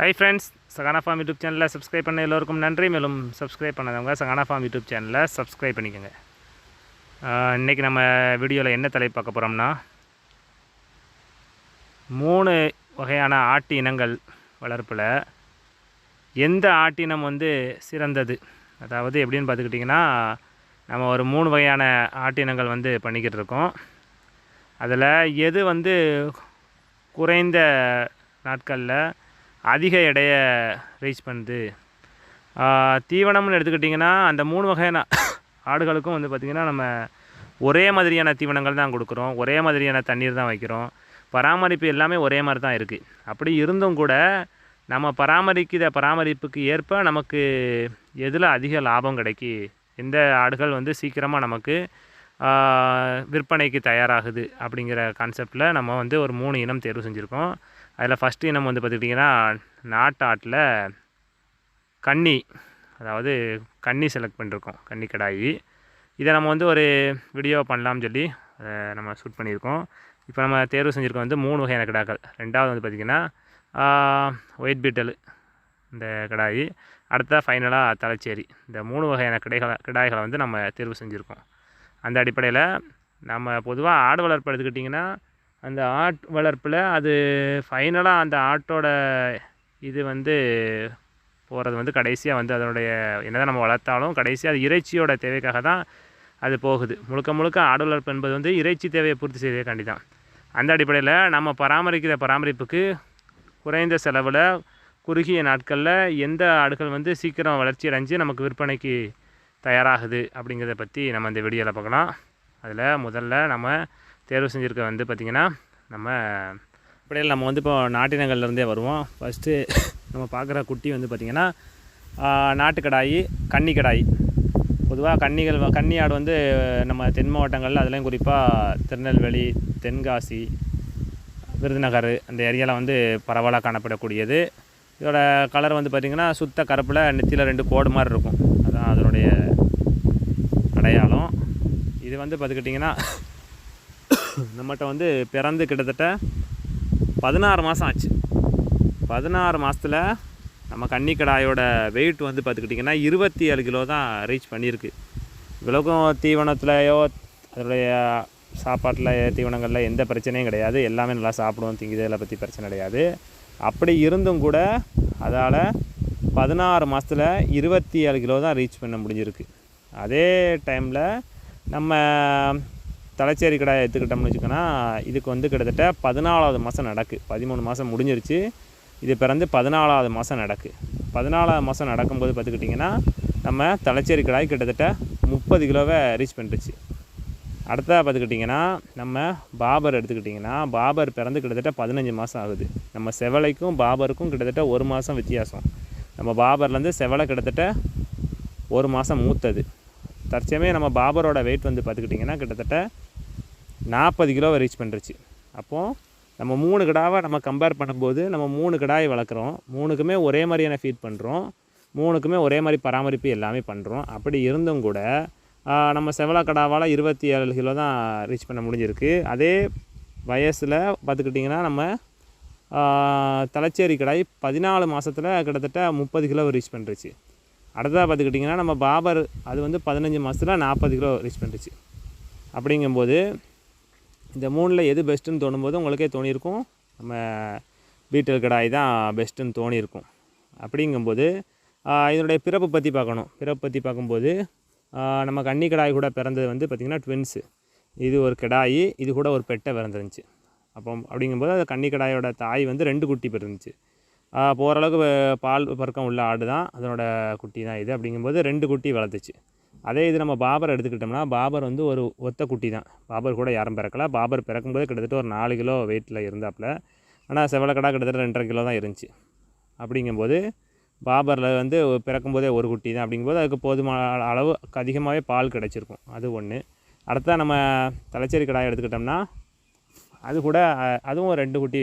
Hi friends Sahana farm YouTube சேனலில் subscribe பண்ண எல்லோருக்கும் நன்றி. மேலும் சப்ஸ்கிரைப் பண்ணாதவங்க சகானா ஃபார்ம் யூடியூப் சேனலில் சப்ஸ்கிரைப் பண்ணிக்கோங்க. இன்றைக்கி இன்னைக்கு நம்ம வீடியோவில் என்ன தலைப்பு பார்க்க போகிறோம்னா மூணு வகையான ஆட்டு இனங்கள் வளர்ப்பில் எந்த ஆட்டினம் வந்து சிறந்தது? அதாவது எப்படின்னு பார்த்துக்கிட்டிங்கன்னா நம்ம ஒரு மூணு வகையான ஆட்டினங்கள் வந்து பண்ணிக்கிட்டு இருக்கோம். அதில் எது வந்து குறைந்த நாட்களில் அதிக எடையை ரீச் பண்ணுது. தீவனம்னு எடுத்துக்கிட்டிங்கன்னா அந்த மூணு வகையான ஆடுகளுக்கும் வந்து பார்த்திங்கன்னா நம்ம ஒரே மாதிரியான தீவனங்கள் தான் கொடுக்குறோம். ஒரே மாதிரியான தண்ணீர் தான் வைக்கிறோம். பராமரிப்பு எல்லாமே ஒரே மாதிரி தான் இருக்குது அப்படி இருந்தும் கூட நம்ம பராமரிக்கிற பராமரிப்புக்கு ஏற்ப நமக்கு எதில் அதிக லாபம் கிடைக்கி? எந்த ஆடுகள் வந்து சீக்கிரமாக நமக்கு விற்பனைக்கு தயாராகுது அப்படிங்கிற கான்செப்டில் நம்ம வந்து ஒரு மூணு இனம் தேர்வு செஞ்சுருக்கோம். அதில் ஃபஸ்ட்டு இனம் வந்து பார்த்துக்கிட்டிங்கன்னா நாட்டாட்டில் கன்னி அதாவது கன்னி செலக்ட் பண்ணியிருக்கோம் கன்னி கடாயி. இதை நம்ம வந்து ஒரு வீடியோ பண்ணலாம்னு சொல்லி அதை நம்ம ஷூட் பண்ணியிருக்கோம். இப்போ நம்ம தேர்வு செஞ்சுருக்கோம் வந்து மூணு வகையான கிடாக்கள். ரெண்டாவது வந்து பார்த்திங்கன்னா ஒயிட் பீட்டல் இந்த கிடாயி. அடுத்ததாக ஃபைனலாக தலைச்சேரி. இந்த மூணு வகையான கிடைகளை கிடாய்களை வந்து நம்ம தேர்வு செஞ்சுருக்கோம். அந்த அடிப்படையில் நம்ம பொதுவாக ஆடு வளர்ப்பு எடுத்துக்கிட்டிங்கன்னா அந்த ஆட் வளர்ப்பில் அது ஃபைனலாக அந்த ஆட்டோட இது வந்து போகிறது வந்து கடைசியாக வந்து அதனுடைய என்னதான் நம்ம வளர்த்தாலும் கடைசியாக அது இறைச்சியோட தேவைக்காக தான் அது போகுது. முழுக்க முழுக்க ஆடு வளர்ப்பு என்பது வந்து இறைச்சி தேவையை பூர்த்தி செய்வதற்காண்டி தான் அந்த அடிப்படையில் நம்ம பராமரிக்கிற பராமரிப்புக்கு குறைந்த செலவில் குறுகிய நாட்களில் எந்த ஆடுகள் வந்து சீக்கிரம் வளர்ச்சி அடைஞ்சு நமக்கு விற்பனைக்கு தயாராகுது அப்படிங்கிறத பற்றி நம்ம இந்த வீடியோவில் பார்க்கலாம். அதில் முதல்ல நம்ம தேர்வு செஞ்சுருக்க வந்து பார்த்திங்கன்னா நம்ம அப்படியே நம்ம வந்து இப்போ நாட்டினங்கள்லேருந்தே வருவோம். ஃபஸ்ட்டு நம்ம பார்க்குற குட்டி வந்து பார்த்திங்கன்னா நாட்டுக்கடாயி கன்னி கடாயி பொதுவாக கன்னிகள் கன்னியாடு கன்னி ஆடு வந்து நம்ம தென் மாவட்டங்களில் அதுலேயும் குறிப்பாக திருநெல்வேலி தென்காசி விருதுநகர் அந்த ஏரியாவில் வந்து பரவலாக காணப்படக்கூடியது. இதோட கலர் வந்து பார்த்திங்கன்னா சுத்த கருப்பில் நெத்தியில் ரெண்டு கோடு மாதிரி இருக்கும். அதுதான் அதனுடைய அடையாளம். இது வந்து பார்த்துக்கிட்டிங்கன்னா நம்மகிட்ட வந்து பிறந்து கிட்டத்தட்ட பதினாறு மாதம் ஆச்சு. பதினாறு மாதத்தில் நம்ம கன்னிக்கடாயோட வெயிட் வந்து பார்த்துக்கிட்டிங்கன்னா இருபத்தி ஏழு கிலோ தான் ரீச் பண்ணியிருக்கு. இவ்வளோக்கும் தீவனத்துலையோ அதனுடைய சாப்பாட்டில் தீவனங்களில் எந்த பிரச்சனையும் கிடையாது. எல்லாமே நல்லா சாப்பிடுவோம் திங்குதலை பற்றி பிரச்சனை கிடையாது. அப்படி இருந்தும் கூட அதால் பதினாறு மாதத்தில் இருபத்தி ஏழு கிலோ தான் ரீச் பண்ண முடிஞ்சிருக்கு. அதே டைமில் நம்ம தலைச்சேரி கடாயை எடுத்துக்கிட்டோம்னு வச்சுக்கோன்னா இதுக்கு வந்து கிட்டத்தட்ட பதினாலாவது மாதம் நடக்கு. பதிமூணு மாதம் முடிஞ்சிருச்சு. இது பிறந்து பதினாலாவது மாதம் நடக்கு. பதினாலாவது மாதம் நடக்கும்போது பார்த்துக்கிட்டிங்கன்னா நம்ம தலைச்சேரி கடாய் கிட்டத்தட்ட முப்பது கிலோவை ரீச் பண்ணிருச்சு. அடுத்ததாக பார்த்துக்கிட்டிங்கன்னா நம்ம பாபர் எடுத்துக்கிட்டிங்கன்னா பாபர் பிறந்து கிட்டத்தட்ட பதினஞ்சு மாதம் ஆகுது. நம்ம செவலைக்கும் பாபருக்கும் கிட்டத்தட்ட ஒரு மாதம் வித்தியாசம். நம்ம பாபர்லேருந்து செவலை கிட்டத்தட்ட ஒரு மாதம் மூத்தது. தற்சமயம் நம்ம பாபரோட வெயிட் வந்து பார்த்துக்கிட்டிங்கன்னா கிட்டத்தட்ட நாற்பது கிலோவை ரீச் பண்ணுறச்சு அப்போது நம்ம மூணு கிடாவை நம்ம கம்பேர் பண்ணும்போது நம்ம மூணு கிடாயை வளர்க்குறோம். மூணுக்குமே ஒரே மாதிரியான ஃபீட் பண்ணுறோம் மூணுக்குமே ஒரே மாதிரி பராமரிப்பு எல்லாமே பண்ணுறோம் அப்படி இருந்தும் கூட நம்ம செவலா கடாவால் இருபத்தி ஏழு கிலோ தான் ரீச் பண்ண முடிஞ்சிருக்கு. அதே வயசில் பார்த்துக்கிட்டிங்கன்னா நம்ம தலைச்சேரி கடாய் பதினாலு மாதத்தில் கிட்டத்தட்ட முப்பது கிலோ ரீச் பண்ணுறச்சு அடுத்ததாக பார்த்துக்கிட்டிங்கன்னா நம்ம பாபர் அது வந்து பதினஞ்சு மாதத்தில் நாற்பது கிலோ ரீச் பண்ணுறச்சு அப்படிங்கும்போது இந்த மூணில் எது பெஸ்ட்டுன்னு தோணும்போது உங்களுக்கே தோணியிருக்கும். நம்ம பீட்டல் கடாய் தான் பெஸ்ட்டுன்னு தோணியிருக்கும். அப்படிங்கும்போது இதனுடைய பிறப்பு பற்றி பார்க்கணும். பிறப்பு பற்றி பார்க்கும்போது நம்ம கன்னி கடாய் கூட பிறந்தது வந்து பார்த்திங்கன்னா ட்வின்ஸு இது ஒரு கிடாயி இது கூட ஒரு பெட்டை பிறந்துருந்துச்சு. அப்போ அப்படிங்கும்போது அது கன்னி கடாயோட தாய் வந்து ரெண்டு குட்டி பிறந்துச்சு போகிற அளவுக்கு பால் பறக்கம் உள்ள ஆடு தான் அதனோட குட்டி தான் இது. அப்படிங்கும்போது ரெண்டு குட்டி வளர்த்துச்சு. அதே இது நம்ம பாபர் எடுத்துக்கிட்டோம்னா பாபர் வந்து ஒரு ஒத்த குட்டி தான். பாபர் கூட யாரும் பிறக்கல. பாபர் பிறக்கும்போது கிட்டத்தட்ட ஒரு நாலு கிலோ வெயிட்டில் இருந்தாப்புல. ஆனால் செவலக்கடா கிட்டத்தட்ட ரெண்டரை கிலோ தான் இருந்துச்சு. அப்படிங்கும்போது பாபரில் வந்து பிறக்கும்போதே ஒரு குட்டி தான். அப்படிங்கும்போது அதுக்கு போதுமான அளவு அதிகமாகவே பால் கிடச்சிருக்கும். அது ஒன்று அடுத்தா நம்ம தலைச்சேரி கடாய் எடுத்துக்கிட்டோம்னா அது கூட அதுவும் ரெண்டு குட்டி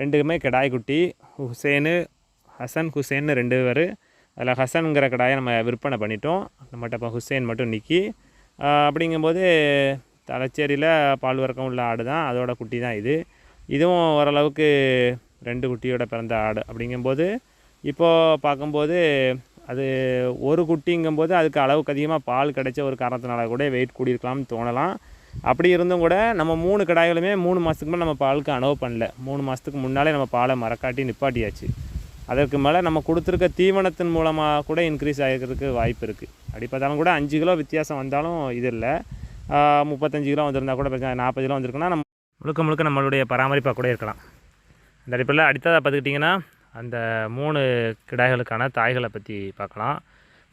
ரெண்டுக்குமே கிடாய் குட்டி. ஹுசேனு ஹசன் ஹுசேன்னு ரெண்டு பேர். அதில் ஹசனுங்கிற கடாயை நம்ம விற்பனை பண்ணிட்டோம். நம்மகிட்ட இப்போ ஹுசேன் மட்டும் நிற்கி அப்படிங்கும்போது தலைச்சேரியில் பால் வர்க்கம் உள்ள ஆடு தான். அதோட குட்டி தான் இது. இதுவும் ஓரளவுக்கு ரெண்டு குட்டியோட பிறந்த ஆடு. அப்படிங்கும்போது இப்போது பார்க்கும்போது அது ஒரு குட்டிங்கும்போது அதுக்கு அளவுக்கு அதிகமாக பால் கிடைச்ச ஒரு காரணத்தினால கூட வெயிட் கூடியிருக்கலாம்னு தோணலாம். அப்படி இருந்தும் கூட நம்ம மூணு கடாய்களுமே மூணு மாதத்துக்கு மேலே நம்ம பாலுக்கு அனுபவம் பண்ணல. மூணு மாதத்துக்கு முன்னாலே நம்ம பாலை மரக்காட்டி நிப்பாட்டியாச்சு. அதற்கு மேலே நம்ம கொடுத்துருக்க தீவனத்தின் மூலமாக கூட இன்க்ரீஸ் ஆகிக்கிறதுக்கு வாய்ப்பு இருக்குது அப்படி பார்த்தாலும் கூட அஞ்சு கிலோ வித்தியாசம் வந்தாலும் இது இல்லை. முப்பத்தஞ்சு கிலோ வந்திருந்தா கூட பிரச்சனை நாற்பது கிலோ வந்திருக்குன்னா நம்ம முழுக்க முழுக்க நம்மளுடைய பராமரிப்பாக கூட இருக்கலாம். அந்த அடிப்படையில் அடுத்ததாக பார்த்துக்கிட்டிங்கன்னா அந்த மூணு கிடாய்களுக்கான தாய்களை பற்றி பார்க்கலாம்.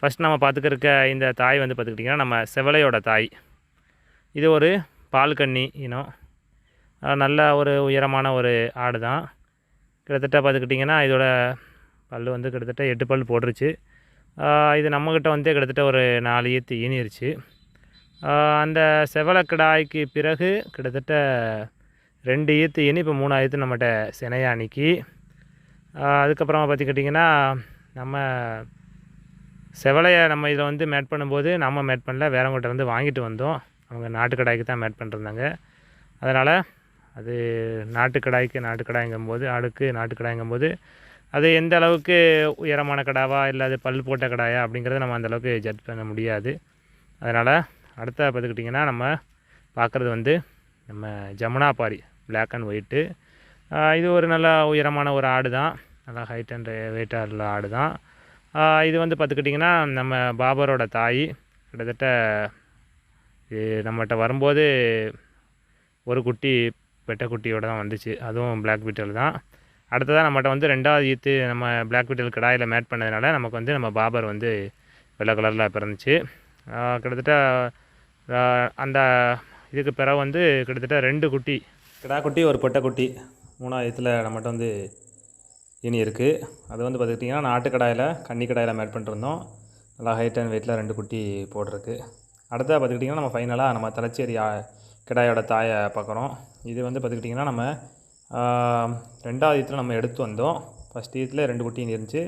ஃபஸ்ட் நம்ம பார்த்துக்கிருக்க இந்த தாய் வந்து பார்த்துக்கிட்டிங்கன்னா நம்ம செவலையோட தாய். இது ஒரு பால் கன்னி இனம் நல்ல ஒரு உயரமான ஒரு ஆடு தான் கிட்டத்தட்ட பார்த்துக்கிட்டிங்கன்னா இதோட பல் வந்து கிட்டத்தட்ட எட்டு பல் போட்டுருச்சு. இது நம்மக்கிட்ட வந்து கிட்டத்தட்ட ஒரு நாலு ஈத்து ஈனிருச்சு. அந்த செவலக்கிடாய்க்கு பிறகு கிட்டத்தட்ட ரெண்டு ஈத்து ஈனி இப்போ மூணு ஈத்து நம்மகிட்ட சினையா அன்னைக்கு அதுக்கப்புறமா பார்த்துக்கிட்டிங்கன்னா நம்ம செவலையை நம்ம இதில் வந்து மேட் பண்ணும்போது நம்ம மேட் பண்ணல வேறவங்கள்ட்ட வந்து வாங்கிட்டு வந்தோம். அவங்க நாட்டுக்கடாய்க்கு தான் மேட் பண்ணிருந்தாங்க. அதனால் அது நாட்டுக்கடாய்க்கு நாட்டுக்கடாய்ங்கும்போது ஆடுக்கு நாட்டுக்கடாய்ங்கும்போது அது எந்த அளவுக்கு உயரமான கடாவா இல்லை அது பல் போட்ட கடாயா அப்படிங்கிறத நம்ம அந்த அளவுக்கு ஜட்ஜ் பண்ண முடியாது. அதனால் அடுத்த பார்த்துக்கிட்டிங்கன்னா நம்ம பார்க்குறது வந்து நம்ம Jamuna Pari black and white இது ஒரு நல்ல உயரமான ஒரு ஆடு தான் நல்லா ஹைட் அண்ட் வெயிட்டாக உள்ள ஆடு தான் இது வந்து பார்த்துக்கிட்டிங்கன்னா நம்ம பாபரோட தாய். கிட்டத்தட்ட இது நம்மகிட்ட வரும்போது ஒரு குட்டி பெட்டைக்குட்டியோடு தான் வந்துச்சு. அதுவும் பிளாக் பீட்டல் தான். அடுத்ததாக நம்மகிட்ட வந்து ரெண்டாவது ஈத்து நம்ம பிளாக் பீட்டல் கடாயில் மேட் பண்ணதுனால நமக்கு வந்து நம்ம பாபர் வந்து வெள்ளை கலரில் பிறந்துச்சு. கிட்டத்தட்ட அந்த இதுக்கு பிறகு வந்து கிட்டத்தட்ட ரெண்டு குட்டி. கிடா குட்டி ஒரு பொட்டைக்குட்டி மூணாவது மூணாயிரத்தில் நம்மகிட்ட வந்து இனி இருக்குது அது வந்து பார்த்துக்கிட்டிங்கன்னா நாட்டுக்கடாயில் கன்னி கடாயில் மேட் பண்ணிருந்தோம் நல்லா ஹைட் அண்ட் வெயிட்டில் ரெண்டு குட்டி போட்டிருக்கு. அடுத்ததாக பார்த்துக்கிட்டிங்கன்னா நம்ம ஃபைனலாக நம்ம தலைச்சேரி ஆ- கிடாயோட தாயை பார்க்குறோம். இது வந்து பார்த்துக்கிட்டிங்கன்னா நம்ம ரெண்டாவது ஈத்தில் நம்ம எடுத்து வந்தோம். ஃபஸ்ட் ஈத்தில் ரெண்டு குட்டியும் இருந்துச்சு.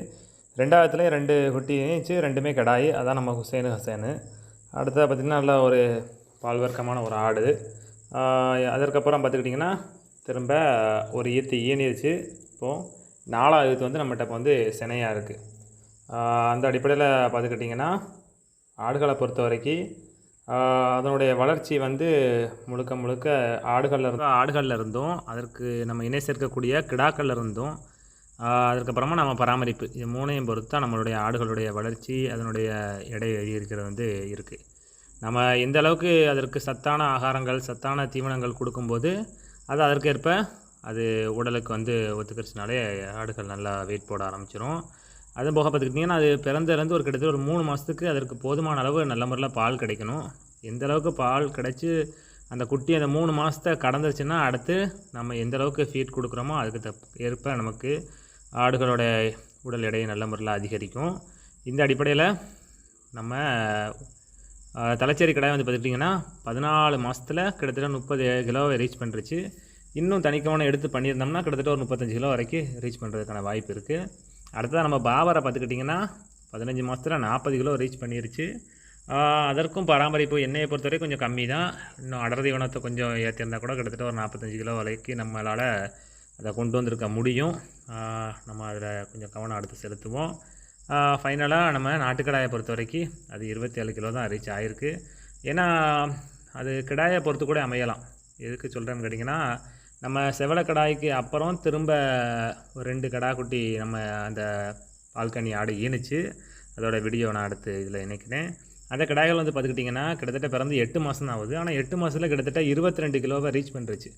ரெண்டாவதுலேயும் ரெண்டு குட்டி இருந்துச்சு. ரெண்டுமே கிடாய். அதான் நம்ம ஹுசேனு ஹசேனு. அடுத்தது பார்த்திங்கன்னா நல்ல ஒரு பால்வர்க்கமான ஒரு ஆடு. அதற்கப்புறம் பார்த்துக்கிட்டிங்கன்னா திரும்ப ஒரு ஈத்து ஈனிருச்சு. இப்போது நாலாவது ஈத்து வந்து நம்மகிட்ட இப்போ வந்து சினையாக இருக்குது அந்த அடிப்படையில் பார்த்துக்கிட்டிங்கன்னா ஆடுகளை பொறுத்த வரைக்கும் அதனுடைய வளர்ச்சி வந்து முழுக்க முழுக்க ஆடுகளில் இருந்தால் ஆடுகளில் இருந்தும் அதற்கு நம்ம இணை சேர்க்கக்கூடிய கிடாக்களில் இருந்தும் அதுக்கப்புறமா நம்ம பராமரிப்பு. இது மூணையும் பொறுத்து தான் நம்மளுடைய ஆடுகளுடைய வளர்ச்சி அதனுடைய எடை இருக்கிறது வந்து இருக்குது நம்ம எந்த அளவுக்கு அதற்கு சத்தான ஆகாரங்கள் சத்தான தீவனங்கள் கொடுக்கும்போது அது அதற்கேற்ப அது உடலுக்கு வந்து ஒத்துக்கிடுச்சினாலே ஆடுகள் நல்லா வெயிட் போட ஆரம்பிச்சிடும் அதுவும் போக பார்த்துக்கிட்டிங்கன்னா அது பிறந்ததுலேருந்து ஒரு கிட்டத்தட்ட ஒரு மூணு மாதத்துக்கு அதற்கு போதுமான அளவு நல்ல முறையில் பால் கிடைக்கணும். எந்த அளவுக்கு பால் கிடைச்சி அந்த குட்டி அந்த மூணு மாதத்தை கடந்துருச்சுன்னா அடுத்து நம்ம எந்த அளவுக்கு ஃபீட் கொடுக்குறோமோ அதுக்கு தப் ஏற்ப நமக்கு ஆடுகளோட உடல் எடையை நல்ல முறையில் அதிகரிக்கும். இந்த அடிப்படையில் நம்ம தலைச்சேரி கடை வந்து பார்த்துக்கிட்டிங்கன்னா பதினாலு மாதத்தில் கிட்டத்தட்ட முப்பது கிலோவை ரீச் பண்ணிருச்சு இன்னும் தனிக்கவனம் எடுத்து பண்ணியிருந்தோம்னா கிட்டத்தட்ட ஒரு முப்பத்தஞ்சு கிலோ வரைக்கும் ரீச் பண்ணுறதுக்கான வாய்ப்பு இருக்குது அடுத்ததாக நம்ம பாபரை பார்த்துக்கிட்டிங்கன்னா பதினஞ்சு மாதத்தில் நாற்பது கிலோ ரீச் பண்ணிருச்சு. அதற்கும் பராமரிப்பு எண்ணெயை பொறுத்தவரை கொஞ்சம் கம்மி தான் இன்னும் அடர் தீவனத்தை கொஞ்சம் ஏற்றிருந்தா கூட கிட்டத்தட்ட ஒரு நாற்பத்தஞ்சு கிலோ வரைக்கும் நம்மளால் அதை கொண்டு வந்திருக்க முடியும். நம்ம அதில் கொஞ்சம் கவனம் அடுத்து செலுத்துவோம். ஃபைனலாக நம்ம நாட்டுக்கடாயை பொறுத்த வரைக்கும் அது இருபத்தி ஏழு கிலோ தான் ரீச் ஆகிருக்கு ஏன்னா அது கிடாயை பொறுத்து கூட அமையலாம். எதுக்கு சொல்கிறேன்னு கேட்டிங்கன்னா நம்ம செவலை கடாய்க்கு அப்புறம் திரும்ப ஒரு ரெண்டு கடா குட்டி நம்ம அந்த பால்கனி ஆடு ஈனுச்சு. அதோட வீடியோ நான் அடுத்து இதில் இணைக்கிறேன். அந்த கடாய்கள் வந்து பார்த்துக்கிட்டிங்கன்னா கிட்டத்தட்ட பிறந்து எட்டு மாதம் தான் ஆகுது. ஆனால் எட்டு மாதத்தில் கிட்டத்தட்ட இருபத்தி ரெண்டு கிலோவை ரீச் பண்ணிருச்சு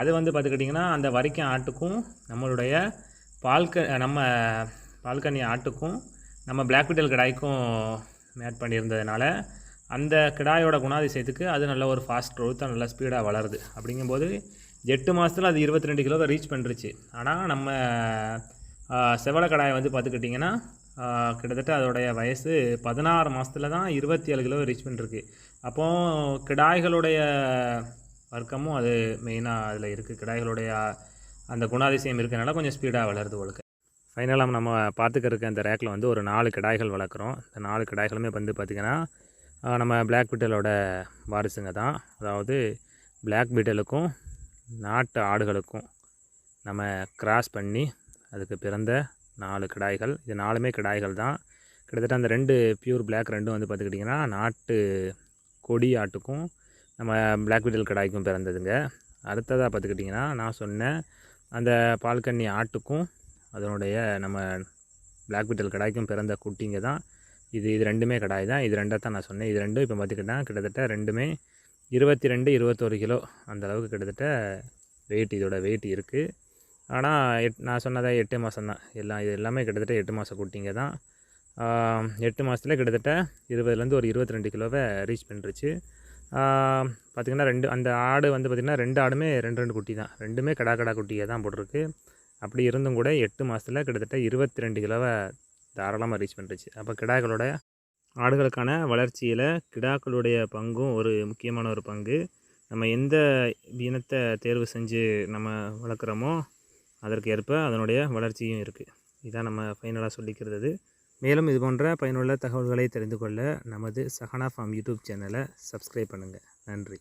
அது வந்து பார்த்துக்கிட்டிங்கன்னா அந்த வரைக்கும் ஆட்டுக்கும் நம்மளுடைய பால்க நம்ம பால்கனி ஆட்டுக்கும் நம்ம பிளாக் விட்டல் கடாய்க்கும் மேட் பண்ணியிருந்ததுனால அந்த கிடாயோட குணாதிசயத்துக்கு அது நல்ல ஒரு ஃபாஸ்ட் க்ரோத்தாக நல்லா ஸ்பீடாக வளருது. அப்படிங்கும்போது எட்டு மாதத்தில் அது இருபத்தி ரெண்டு கிலோவை ரீச் பண்ணிருச்சு ஆனால் நம்ம செவலை கடாயை வந்து பார்த்துக்கிட்டிங்கன்னா கிட்டத்தட்ட அதோடைய வயசு பதினாறு மாதத்தில் தான் இருபத்தி ஏழு கிலோ ரீச் பண்ணிருக்கு அப்போது கிடாய்களுடைய வர்க்கமும் அது மெயினாக அதில் இருக்குது கிடாய்களுடைய அந்த குணாதிசயம் இருக்கிறனால கொஞ்சம் ஸ்பீடாக வளருது உங்களுக்கு ஃபைனலாக நம்ம பார்த்துக்கிறதுக்கு அந்த இந்த ரேக்கில் வந்து ஒரு நாலு கிடாய்கள் வளர்க்குறோம். இந்த நாலு கிடாய்களுமே வந்து பார்த்திங்கன்னா நம்ம பிளாக் பீட்டலோட வாரிசுங்க தான். அதாவது பிளாக் பீட்டலுக்கும் நாட்டு ஆடுகளுக்கும் நம்ம கிராஸ் பண்ணி அதுக்கு பிறந்த நாலு கிடாய்கள். இது நாலுமே கிடாய்கள் தான். கிட்டத்தட்ட அந்த ரெண்டு பியூர் பிளாக் ரெண்டும் வந்து பார்த்துக்கிட்டிங்கன்னா நாட்டு கொடி ஆட்டுக்கும் நம்ம பிளாக் பீட்டல் கிடாய்க்கும் பிறந்ததுங்க. அடுத்ததாக பார்த்துக்கிட்டிங்கன்னா நான் சொன்ன அந்த பால்கன்னி ஆட்டுக்கும் அதனுடைய நம்ம பிளாக் பீட்டல் கிடாய்க்கும் பிறந்த குட்டிங்க தான். இது இது ரெண்டுமே கடாய் தான். இது ரெண்டாக தான் நான் சொன்னேன். இது ரெண்டும் இப்போ பார்த்துக்கிட்டா கிட்டத்தட்ட ரெண்டுமே இருபத்தி ரெண்டு இருபத்தோரு கிலோ அந்த அளவுக்கு கிட்டத்தட்ட வெயிட் இதோட வெயிட் இருக்குது ஆனால் எட் நான் சொன்னதே எட்டு மாதம் தான். எல்லாம் இது எல்லாமே கிட்டத்தட்ட எட்டு மாத குட்டிங்க தான். எட்டு மாதத்துல கிட்டத்தட்ட இருபதுலேருந்து ஒரு இருபத்தி ரெண்டு கிலோவை ரீச் பண்ணிருச்சு பார்த்திங்கன்னா ரெண்டு அந்த ஆடு வந்து பார்த்திங்கன்னா ரெண்டு ஆடுமே ரெண்டு ரெண்டு குட்டி தான். ரெண்டுமே கடா கடா குட்டியாக தான் போட்டிருக்கு. அப்படி இருந்தும் கூட எட்டு மாதத்தில் கிட்டத்தட்ட இருபத்தி ரெண்டு கிலோவை தாராளமாக ரீச் பண்ணுறச்சு அப்போ கிடாக்களோட ஆடுகளுக்கான வளர்ச்சியில் கிடாக்களுடைய பங்கும் ஒரு முக்கியமான ஒரு பங்கு. நம்ம எந்த இனத்தை தேர்வு செஞ்சு நம்ம வளர்க்குறோமோ அதற்கு ஏற்ப அதனுடைய வளர்ச்சியும் இருக்குது இதான் நம்ம ஃபைனலாக சொல்லிக்கிறது. மேலும் இது போன்ற பயனுள்ள தகவல்களை தெரிந்து கொள்ள நமது சஹனா ஃபார்ம் யூடியூப் சேனலை சப்ஸ்கிரைப் பண்ணுங்கள் நன்றி.